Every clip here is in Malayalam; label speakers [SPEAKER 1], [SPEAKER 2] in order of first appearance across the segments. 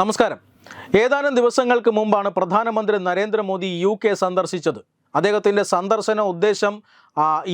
[SPEAKER 1] നമസ്കാരം. ഏതാനും ദിവസങ്ങൾക്ക് മുമ്പാണ് പ്രധാനമന്ത്രി നരേന്ദ്രമോദി യു കെ സന്ദർശിച്ചത്. അദ്ദേഹത്തിന്റെ സന്ദർശന ഉദ്ദേശം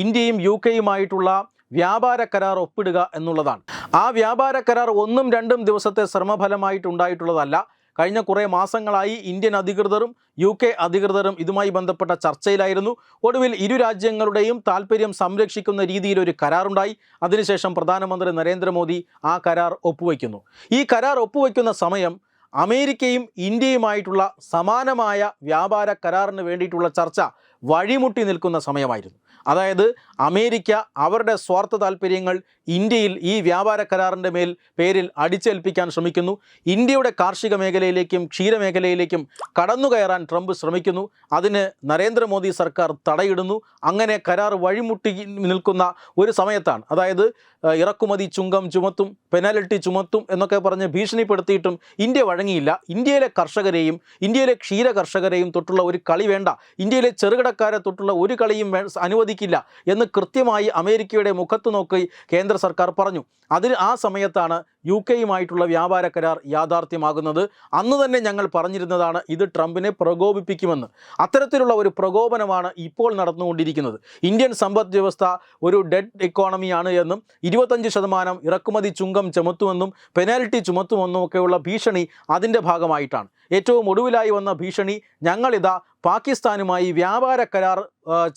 [SPEAKER 1] ഇന്ത്യയും യു കെയുമായിട്ടുള്ള വ്യാപാര കരാർ ഒപ്പിടുക എന്നുള്ളതാണ്. ആ വ്യാപാര കരാർ ഒന്നും രണ്ടും ദിവസത്തെ ശ്രമഫലമായിട്ട് ഉണ്ടായിട്ടുള്ളതല്ല കഴിഞ്ഞ കുറേ മാസങ്ങളായി ഇന്ത്യൻ അധികൃതരും യു കെ അധികൃതരും ഇതുമായി ബന്ധപ്പെട്ട ചർച്ചയിലായിരുന്നു. ഒടുവിൽ ഇരു രാജ്യങ്ങളുടെയും താല്പര്യം സംരക്ഷിക്കുന്ന രീതിയിലൊരു കരാറുണ്ടായി. അതിനുശേഷം പ്രധാനമന്ത്രി നരേന്ദ്രമോദി ആ കരാർ ഒപ്പുവയ്ക്കുന്നു ഈ കരാർ ഒപ്പുവയ്ക്കുന്ന സമയം അമേരിക്കയും ഇന്ത്യയുമായിട്ടുള്ള സമാനമായ വ്യാപാര കരാറിന് വേണ്ടിയിട്ടുള്ള ചർച്ച വഴിമുട്ടി നിൽക്കുന്ന സമയമായിരുന്നു. അതായത് അമേരിക്ക അവരുടെ സ്വാർത്ഥ താല്പര്യങ്ങൾ ഇന്ത്യയിൽ ഈ വ്യാപാര കരാറിന്റെ മേൽ പേരിൽ അടിച്ചേൽപ്പിക്കാൻ ശ്രമിക്കുന്നു. ഇന്ത്യയുടെ കാർഷിക മേഖലയിലേക്കും ക്ഷീരമേഖലയിലേക്കും കടന്നു കയറാൻ ട്രംപ് ശ്രമിക്കുന്നു. അതിന് നരേന്ദ്രമോദി സർക്കാർ തടയിടുന്നു. അങ്ങനെ കരാർ വഴിമുട്ടി നിൽക്കുന്ന ഒരു സമയത്താണ്. അതായത് ഇറക്കുമതി ചുങ്കം ചുമത്തും പെനാൽറ്റി ചുമത്തും എന്നൊക്കെ പറഞ്ഞ് ഭീഷണിപ്പെടുത്തിയിട്ടും ഇന്ത്യ വഴങ്ങിയില്ല. ഇന്ത്യയിലെ കർഷകരെയും ഇന്ത്യയിലെ ക്ഷീര കർഷകരെയും തൊട്ടുള്ള ഒരു കളി വേണ്ട. ഇന്ത്യയിലെ ചെറുകിടക്കാരെ തൊട്ടുള്ള ഒരു കളിയും അനുവദിക്കില്ല എന്ന് കൃത്യമായി അമേരിക്കയുടെ മുഖത്ത് നോക്കി കേന്ദ്ര സർക്കാർ പറഞ്ഞു. അതിന് ആ സമയത്താണ് യു കെയുമായിട്ടുള്ള വ്യാപാര കരാർ യാഥാർത്ഥ്യമാകുന്നത്. അന്ന് തന്നെ ഞങ്ങൾ പറഞ്ഞിരുന്നതാണ് ഇത് ട്രംപിനെ പ്രകോപിപ്പിക്കുമെന്ന്. അത്തരത്തിലുള്ള ഒരു പ്രകോപനമാണ് ഇപ്പോൾ നടന്നുകൊണ്ടിരിക്കുന്നത്. ഇന്ത്യൻ സമ്പദ് വ്യവസ്ഥ ഒരു ഡെഡ് എക്കോണമിയാണ് എന്നും ഇരുപത്തഞ്ച് ശതമാനം ഇറക്കുമതി ചുങ്കം ചുമത്തുമെന്നും പെനാൽറ്റി ചുമത്തുമെന്നും ഒക്കെയുള്ള ഭീഷണി അതിന്റെ ഭാഗമായിട്ടാണ്. ഏറ്റവും ഒടുവിലായി വന്ന ഭീഷണി ഞങ്ങളിതാ പാകിസ്ഥാനുമായി വ്യാപാര കരാർ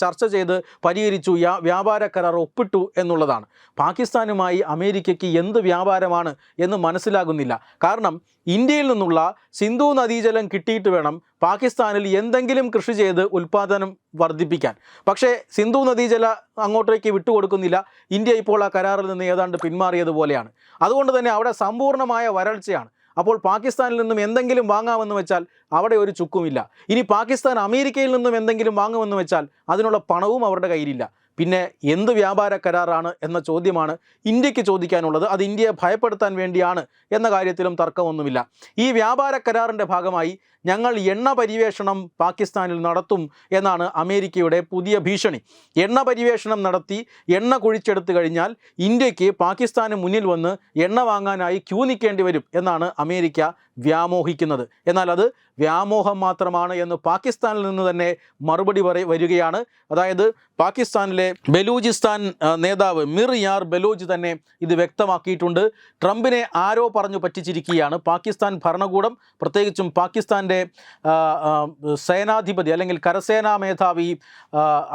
[SPEAKER 1] ചർച്ച ചെയ്ത് പരിഹരിച്ചു വ്യാപാര കരാർ ഒപ്പിട്ടു എന്നുള്ളതാണ്. പാകിസ്ഥാനുമായി അമേരിക്കയ്ക്ക് എന്ത് വ്യാപാരമാണ് എന്ന് മനസ്സിലാകുന്നില്ല. കാരണം ഇന്ത്യയിൽ നിന്നുള്ള സിന്ധു നദീജലം കിട്ടിയിട്ട് വേണം പാകിസ്ഥാനിൽ എന്തെങ്കിലും കൃഷി ചെയ്ത് ഉൽപ്പാദനം വർദ്ധിപ്പിക്കാൻ. പക്ഷേ സിന്ധു നദീജല അങ്ങോട്ടേക്ക് വിട്ടുകൊടുക്കുന്നില്ല. ഇന്ത്യ ഇപ്പോൾ ആ കരാറിൽ നിന്ന് ഏതാണ്ട് പിന്മാറിയതുപോലെയാണ്. അതുകൊണ്ട് തന്നെ അവിടെ സമ്പൂർണമായ വരൾച്ചയാണ്. അപ്പോൾ പാകിസ്ഥാനിൽ നിന്നും എന്തെങ്കിലും വാങ്ങാമെന്ന് വെച്ചാൽ അവിടെ ഒരു ചുക്കുമില്ല. ഇനി പാകിസ്ഥാൻ അമേരിക്കയിൽ നിന്നും എന്തെങ്കിലും വാങ്ങുമെന്ന് വെച്ചാൽ അതിനുള്ള പണവും അവരുടെ കയ്യിലില്ല. പിന്നെ എന്ത് വ്യാപാര കരാറാണ് എന്ന ചോദ്യമാണ് ഇന്ത്യയ്ക്ക് ചോദിക്കാനുള്ളത്. അത് ഇന്ത്യയെ ഭയപ്പെടുത്താൻ വേണ്ടിയാണ് എന്ന കാര്യത്തിലും തർക്കമൊന്നുമില്ല. ഈ വ്യാപാര കരാറിന്റെ ഭാഗമായി ഞങ്ങൾ എണ്ണ പര്യവേഷണം പാകിസ്ഥാനിൽ നടത്തും എന്നാണ് അമേരിക്കയുടെ പുതിയ ഭീഷണി. എണ്ണ പര്യവേഷണം നടത്തി എണ്ണ കുഴിച്ചെടുത്തു കഴിഞ്ഞാൽ ഇന്ത്യയ്ക്ക് പാകിസ്ഥാന് മുന്നിൽ വന്ന് എണ്ണ വാങ്ങാനായി ക്യൂ നിൽക്കേണ്ടി വരും എന്നാണ് അമേരിക്ക വ്യാമോഹിക്കുന്നത്. എന്നാൽ അത് വ്യാമോഹം മാത്രമാണ് എന്ന് പാകിസ്ഥാനിൽ നിന്ന് തന്നെ മറുപടി വരികയാണ്. അതായത് പാകിസ്ഥാനിലെ ബലൂചിസ്ഥാൻ നേതാവ് മിർ യാർ ബലൂജ് തന്നെ ഇത് വ്യക്തമാക്കിയിട്ടുണ്ട്. ട്രംപിനെ ആരോ പറഞ്ഞു പറ്റിച്ചിരിക്കുകയാണ്. പാകിസ്ഥാൻ ഭരണകൂടം പ്രത്യേകിച്ചും പാകിസ്ഥാന്റെ സേനാധിപതി അല്ലെങ്കിൽ കരസേനാ മേധാവി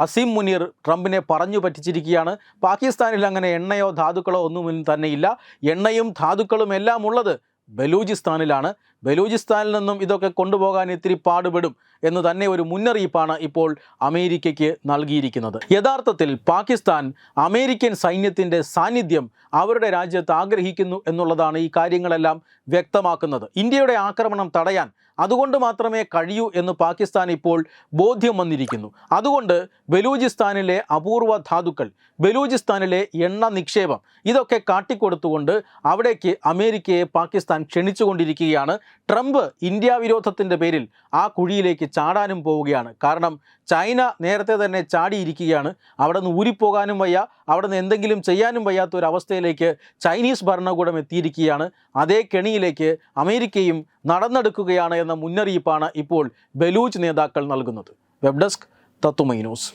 [SPEAKER 1] അസീം മുനീർ ട്രംപിനെ പറഞ്ഞു പറ്റിച്ചിരിക്കുകയാണ്. പാകിസ്ഥാനിൽ അങ്ങനെ എണ്ണയോ ധാതുക്കളോ ഒന്നും തന്നെയില്ല. എണ്ണയും ധാതുക്കളും എല്ലാം ഉള്ളത് ബലൂചിസ്ഥാനിലാണ്. ബലൂചിസ്ഥാനിൽ നിന്നും ഇതൊക്കെ കൊണ്ടുപോകാൻ ഇത്തിരി പാടുപെടും എന്ന് തന്നെ ഒരു മുന്നറിയിപ്പാണ് ഇപ്പോൾ അമേരിക്കയ്ക്ക് നൽകിയിരിക്കുന്നത്. യഥാർത്ഥത്തിൽ പാകിസ്ഥാൻ അമേരിക്കൻ സൈന്യത്തിന്റെ സാന്നിധ്യം അവരുടെ രാജ്യത്ത് ആഗ്രഹിക്കുന്നു എന്നുള്ളതാണ് ഈ കാര്യങ്ങളെല്ലാം വ്യക്തമാക്കുന്നത്. ഇന്ത്യയുടെ ആക്രമണം തടയാൻ അതുകൊണ്ട് മാത്രമേ കഴിയൂ എന്ന് പാകിസ്ഥാൻ ഇപ്പോൾ ബോധ്യം വന്നിരിക്കുന്നു. അതുകൊണ്ട് ബലൂചിസ്ഥാനിലെ അപൂർവ ധാതുക്കൾ ബലൂചിസ്ഥാനിലെ എണ്ണ നിക്ഷേപം ഇതൊക്കെ കാട്ടിക്കൊടുത്തുകൊണ്ട് അവിടേക്ക് അമേരിക്കയെ പാകിസ്ഥാൻ ക്ഷണിച്ചുകൊണ്ടിരിക്കുകയാണ്. ട്രംപ് ഇന്ത്യ വിരോധത്തിന്റെ പേരിൽ ആ കുഴിയിലേക്ക് ചാടാനും പോവുകയാണ്. കാരണം ചൈന നേരത്തെ തന്നെ ചാടിയിരിക്കുകയാണ്. അവിടെ നിന്ന് ഊരിപ്പോകാനും വയ്യ. അവിടെ നിന്ന് എന്തെങ്കിലും ചെയ്യാനും വയ്യാത്ത ഒരു അവസ്ഥയിലേക്ക് ചൈനീസ് ഭരണകൂടം എത്തിയിരിക്കുകയാണ്. അതേ കെണിയിലേക്ക് അമേരിക്കയും നടന്നെടുക്കുകയാണ് എന്ന മുന്നറിയിപ്പാണ് ഇപ്പോൾ ബലൂച്ച് നേതാക്കൾ നൽകുന്നത്. വെബ് ഡെസ്ക് തത്തുമൈ ന്യൂസ്.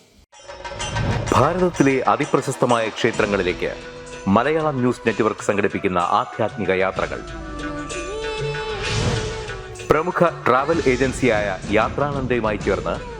[SPEAKER 2] ഭാരതത്തിലെ അതിപ്രശസ്തമായ ക്ഷേത്രങ്ങളിലേക്ക് മലയാളം ന്യൂസ് നെറ്റ്വർക്ക് സംഘടിപ്പിക്കുന്ന ആധ്യാത്മിക യാത്രകൾ. പ്രമുഖ ട്രാവൽ ഏജൻസിയായ യാത്രാനന്ദയുമായി ചേർന്ന്